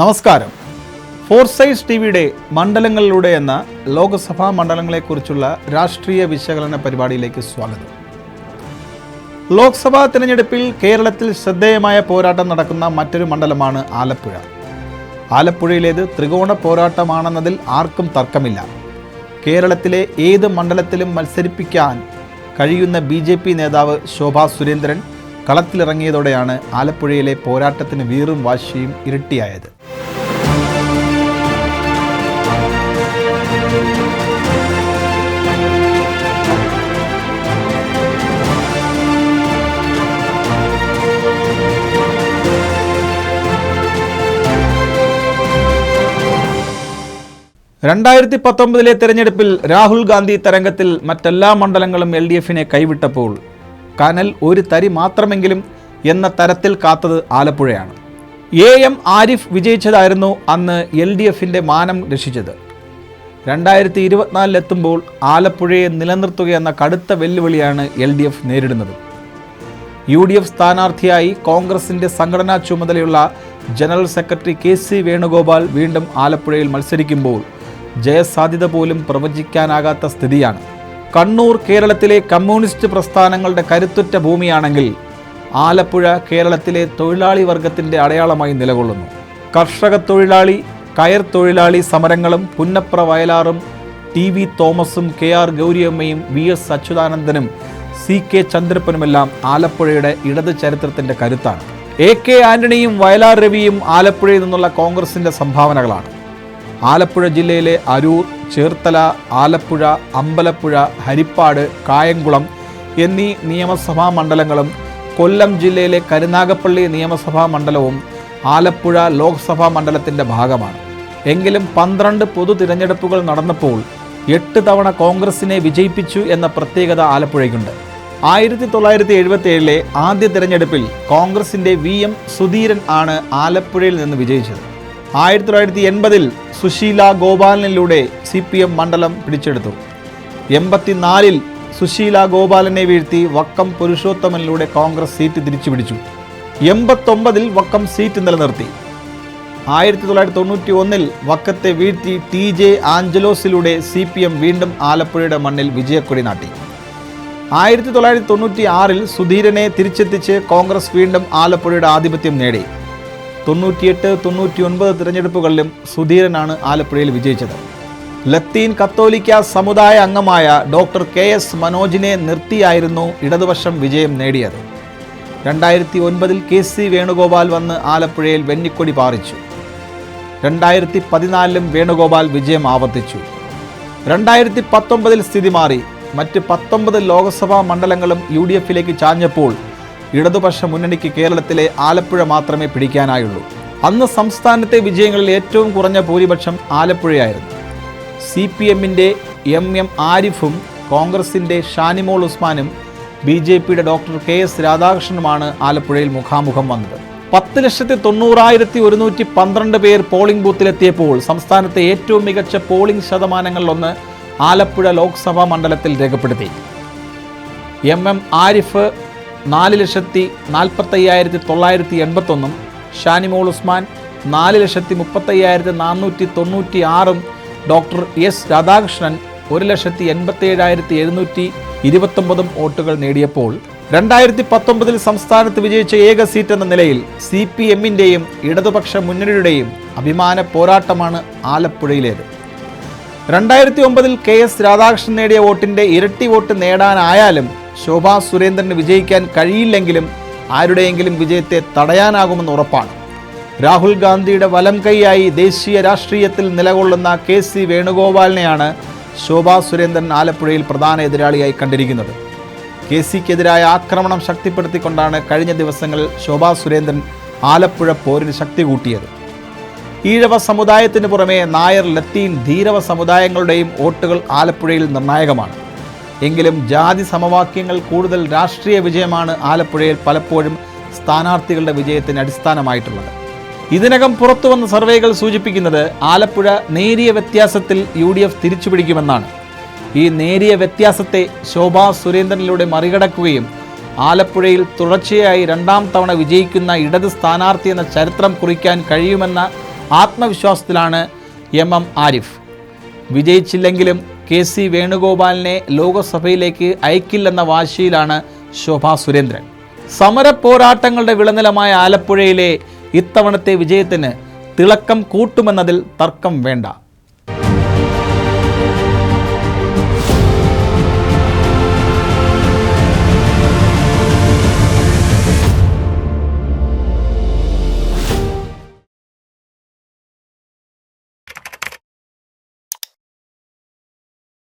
നമസ്കാരം. Four size T വിയുടെ മണ്ഡലങ്ങളിലൂടെ എന്ന ലോക്സഭാ മണ്ഡലങ്ങളെക്കുറിച്ചുള്ള രാഷ്ട്രീയ വിശകലന പരിപാടിയിലേക്ക് സ്വാഗതം. ലോക്സഭാ തിരഞ്ഞെടുപ്പിൽ കേരളത്തിൽ ശ്രദ്ധേയമായ പോരാട്ടം നടക്കുന്ന മറ്റൊരു മണ്ഡലമാണ് ആലപ്പുഴ. ആലപ്പുഴയിലേത് ത്രികോണ പോരാട്ടമാണെന്നതിൽ ആർക്കും തർക്കമില്ല. കേരളത്തിലെ ഏത് മണ്ഡലത്തിലും മത്സരിപ്പിക്കാൻ കഴിയുന്ന ബി നേതാവ് ശോഭാ സുരേന്ദ്രൻ കളത്തിലിറങ്ങിയതോടെയാണ് ആലപ്പുഴയിലെ പോരാട്ടത്തിന് വീറും വാശിയും ഇരട്ടിയായത്. രണ്ടായിരത്തി പത്തൊമ്പതിലെ തെരഞ്ഞെടുപ്പിൽ രാഹുൽ ഗാന്ധി തരംഗത്തിൽ മറ്റെല്ലാ മണ്ഡലങ്ങളും എൽ ഡി എഫിനെ കൈവിട്ടപ്പോൾ കനൽ ഒരു തരി മാത്രമെങ്കിലും എന്ന തരത്തിൽ കാത്തത് ആലപ്പുഴയാണ്. എ എം ആരിഫ് വിജയിച്ചതായിരുന്നു അന്ന് എൽ ഡി എഫിന്റെ മാനം രക്ഷിച്ചത്. രണ്ടായിരത്തി ഇരുപത്തിനാലിലെത്തുമ്പോൾ ആലപ്പുഴയെ നിലനിർത്തുകയെന്ന കടുത്ത വെല്ലുവിളിയാണ് എൽ ഡി എഫ് നേരിടുന്നത്. യു ഡി എഫ് സ്ഥാനാർത്ഥിയായി കോൺഗ്രസിന്റെ സംഘടനാ ചുമതലയുള്ള general secretary K C Venugopal വീണ്ടും ആലപ്പുഴയിൽ മത്സരിക്കുമ്പോൾ ജയസാധ്യത പോലും പ്രവചിക്കാനാകാത്ത സ്ഥിതിയാണ്. കണ്ണൂർ കേരളത്തിലെ കമ്മ്യൂണിസ്റ്റ് പ്രസ്ഥാനങ്ങളുടെ കരുത്തുറ്റ ഭൂമിയാണെങ്കിൽ ആലപ്പുഴ കേരളത്തിലെ തൊഴിലാളി വർഗത്തിന്റെ അടയാളമായി നിലകൊള്ളുന്നു. കർഷക തൊഴിലാളി കയർ തൊഴിലാളി സമരങ്ങളും പുന്നപ്ര വയലാറും ടി വി തോമസും കെ ആർ ഗൗരിയമ്മയും വി എസ് അച്യുതാനന്ദനും സി കെ ചന്ദ്രപ്പനുമെല്ലാം ആലപ്പുഴയുടെ ഇടത് ചരിത്രത്തിന്റെ കരുത്താണ്. എ കെ ആന്റണിയും വയലാർ രവിയും ആലപ്പുഴയിൽ നിന്നുള്ള കോൺഗ്രസിന്റെ സംഭാവനകളാണ്. ആലപ്പുഴ ജില്ലയിലെ അരൂർ ചേർത്തല ആലപ്പുഴ അമ്പലപ്പുഴ ഹരിപ്പാട് കായംകുളം എന്നീ നിയമസഭാ മണ്ഡലങ്ങളും കൊല്ലം ജില്ലയിലെ കരുനാഗപ്പള്ളി നിയമസഭാ മണ്ഡലവും ആലപ്പുഴ ലോക്സഭാ മണ്ഡലത്തിന്റെ ഭാഗമാണ്. എങ്കിലും പന്ത്രണ്ട് പൊതു തിരഞ്ഞെടുപ്പുകൾ നടന്നപ്പോൾ എട്ട് തവണ കോൺഗ്രസിനെ വിജയിപ്പിച്ചു എന്ന പ്രത്യേകത ആലപ്പുഴയ്ക്കുണ്ട്. ആയിരത്തി തൊള്ളായിരത്തി എഴുപത്തി ഏഴിലെ ആദ്യ തിരഞ്ഞെടുപ്പിൽ കോൺഗ്രസിന്റെ വി എം സുധീരൻ ആണ് ആലപ്പുഴയിൽ നിന്ന് വിജയിച്ചത്. ആയിരത്തി തൊള്ളായിരത്തി എൺപതിൽ സുശീല ഗോപാലനിലൂടെ സി പി എം മണ്ഡലം പിടിച്ചെടുത്തു. എൺപത്തിനാലിൽ സുശീല ഗോപാലനെ വീഴ്ത്തി വക്കം പുരുഷോത്തമനിലൂടെ കോൺഗ്രസ് സീറ്റ് തിരിച്ചു പിടിച്ചു എൺപത്തൊമ്പതിൽ വക്കം സീറ്റ് നിലനിർത്തി. ആയിരത്തി തൊള്ളായിരത്തി തൊണ്ണൂറ്റി ഒന്നിൽ വക്കത്തെ വീഴ്ത്തി ടി ജെ ആഞ്ചലോസിലൂടെ സി പി എം വീണ്ടും ആലപ്പുഴയുടെ മണ്ണിൽ വിജയക്കൊടി നാട്ടി. ആയിരത്തി തൊള്ളായിരത്തി തൊണ്ണൂറ്റി ആറിൽ സുധീരനെ തിരിച്ചെത്തിച്ച് കോൺഗ്രസ് വീണ്ടും ആലപ്പുഴയുടെ ആധിപത്യം നേടി. തൊണ്ണൂറ്റിയെട്ട് തൊണ്ണൂറ്റി ഒൻപത് തിരഞ്ഞെടുപ്പുകളിലും സുധീരനാണ് ആലപ്പുഴയിൽ വിജയിച്ചത്. ലത്തീൻ കത്തോലിക്ക സമുദായ അംഗമായ ഡോക്ടർ കെ എസ് മനോജിനെ നിർത്തിയായിരുന്നു ഇടതുപക്ഷം വിജയം നേടിയത്. രണ്ടായിരത്തി ഒൻപതിൽ കെ സി വേണുഗോപാൽ വന്ന് ആലപ്പുഴയിൽ വെന്നിക്കൊടി പാറിച്ചു. രണ്ടായിരത്തി പതിനാലിലും വേണുഗോപാൽ വിജയം ആവർത്തിച്ചു. രണ്ടായിരത്തി പത്തൊമ്പതിൽ സ്ഥിതി മാറി. മറ്റ് പത്തൊമ്പത് ലോക്സഭാ മണ്ഡലങ്ങളും യു ഡി എഫിലേക്ക് ചാഞ്ഞപ്പോൾ ഇടതുപക്ഷ മുന്നണിക്ക് കേരളത്തിലെ ആലപ്പുഴ മാത്രമേ പിടിക്കാനായുള്ളൂ. അന്ന് സംസ്ഥാനത്തെ വിജയങ്ങളിൽ ഏറ്റവും കുറഞ്ഞ ഭൂരിപക്ഷം ആലപ്പുഴയായിരുന്നു. സി പി എമ്മിന്റെ എം എം ആരിഫും കോൺഗ്രസിന്റെ ഷാനിമോൾ ഉസ്മാനും ബി ജെ പിയുടെ ഡോക്ടർ കെ എസ് രാധാകൃഷ്ണനുമാണ് ആലപ്പുഴയിൽ മുഖാമുഖം വന്നത്. പത്ത് ലക്ഷത്തി തൊണ്ണൂറായിരത്തി ഒരുന്നൂറ്റി പന്ത്രണ്ട് പേർ പോളിംഗ് ബൂത്തിലെത്തിയപ്പോൾ സംസ്ഥാനത്തെ ഏറ്റവും മികച്ച പോളിംഗ് ശതമാനങ്ങളിലൊന്ന് ആലപ്പുഴ ലോക്സഭാ മണ്ഡലത്തിൽ രേഖപ്പെടുത്തി. എം എം ആരിഫ് നാല് ലക്ഷത്തി നാൽപ്പത്തയ്യായിരത്തി തൊള്ളായിരത്തി എൺപത്തൊന്നും ഷാനിമോൾ ഉസ്മാൻ നാല് ലക്ഷത്തി മുപ്പത്തയ്യായിരത്തി നാനൂറ്റി തൊണ്ണൂറ്റി ആറും ഡോക്ടർ എസ് രാധാകൃഷ്ണൻ ഒരു ലക്ഷത്തി എൺപത്തേഴായിരത്തി എഴുന്നൂറ്റി ഇരുപത്തൊമ്പതും വോട്ടുകൾ നേടിയപ്പോൾ രണ്ടായിരത്തി പത്തൊമ്പതിൽ സംസ്ഥാനത്ത് വിജയിച്ച ഏക സീറ്റ് എന്ന നിലയിൽ സി പി എമ്മിന്റെയും ഇടതുപക്ഷ മുന്നണിയുടെയും അഭിമാന പോരാട്ടമാണ് ആലപ്പുഴയിലേത്. രണ്ടായിരത്തി ഒമ്പതിൽ കെ എസ് രാധാകൃഷ്ണൻ നേടിയ വോട്ടിന്റെ ഇരട്ടി വോട്ട് നേടാനായാലും ശോഭാ സുരേന്ദ്രന് വിജയിക്കാൻ കഴിയില്ലെങ്കിലും ആരുടെയെങ്കിലും വിജയത്തെ തടയാനാകുമെന്ന് ഉറപ്പാണ്. രാഹുൽ ഗാന്ധിയുടെ വലം കൈയായി ദേശീയ രാഷ്ട്രീയത്തിൽ നിലകൊള്ളുന്ന കെ സി വേണുഗോപാലിനെയാണ് ശോഭാ സുരേന്ദ്രൻ ആലപ്പുഴയിൽ പ്രധാന എതിരാളിയായി കണ്ടിരിക്കുന്നത്. കെ സിക്കെതിരായ ആക്രമണം ശക്തിപ്പെടുത്തിക്കൊണ്ടാണ് കഴിഞ്ഞ ദിവസങ്ങളിൽ ശോഭാ സുരേന്ദ്രൻ ആലപ്പുഴ പോരിന് ശക്തി കൂട്ടിയത്. ഈഴവ സമുദായത്തിന് പുറമെ നായർ ലത്തീൻ ധീരവ സമുദായങ്ങളുടെയും വോട്ടുകൾ ആലപ്പുഴയിൽ നിർണായകമാണ്. എങ്കിലും ജാതി സമവാക്യങ്ങൾ കൂടുതൽ രാഷ്ട്രീയ വിജയമാണ് ആലപ്പുഴയിൽ പലപ്പോഴും സ്ഥാനാർത്ഥികളുടെ വിജയത്തിന് അടിസ്ഥാനമായിട്ടുള്ളത്. ഇതിനകം പുറത്തു വന്ന സർവേകൾ സൂചിപ്പിക്കുന്നത് ആലപ്പുഴ നേരിയ വ്യത്യാസത്തിൽ യു ഡി എഫ് തിരിച്ചുപിടിക്കുമെന്നാണ്. ഈ നേരിയ വ്യത്യാസത്തെ ശോഭാ സുരേന്ദ്രനിലൂടെ മറികടക്കുകയും ആലപ്പുഴയിൽ തുടർച്ചയായി രണ്ടാം തവണ വിജയിക്കുന്ന ഇടത് സ്ഥാനാർത്ഥി എന്ന ചരിത്രം കുറിക്കാൻ കഴിയുമെന്ന ആത്മവിശ്വാസത്തിലാണ് എം എം ആരിഫ്. വിജയിച്ചില്ലെങ്കിലും കെ സി വേണുഗോപാലിനെ ലോകസഭയിലേക്ക് അയക്കില്ലെന്ന വാശിയിലാണ് ശോഭാ സുരേന്ദ്രൻ. സമര പോരാട്ടങ്ങളുടെ വിളനിലമായ ആലപ്പുഴയിലെ ഇത്തവണത്തെ വിജയത്തിന് തിളക്കം കൂട്ടുമെന്നതിൽ തർക്കം വേണ്ട.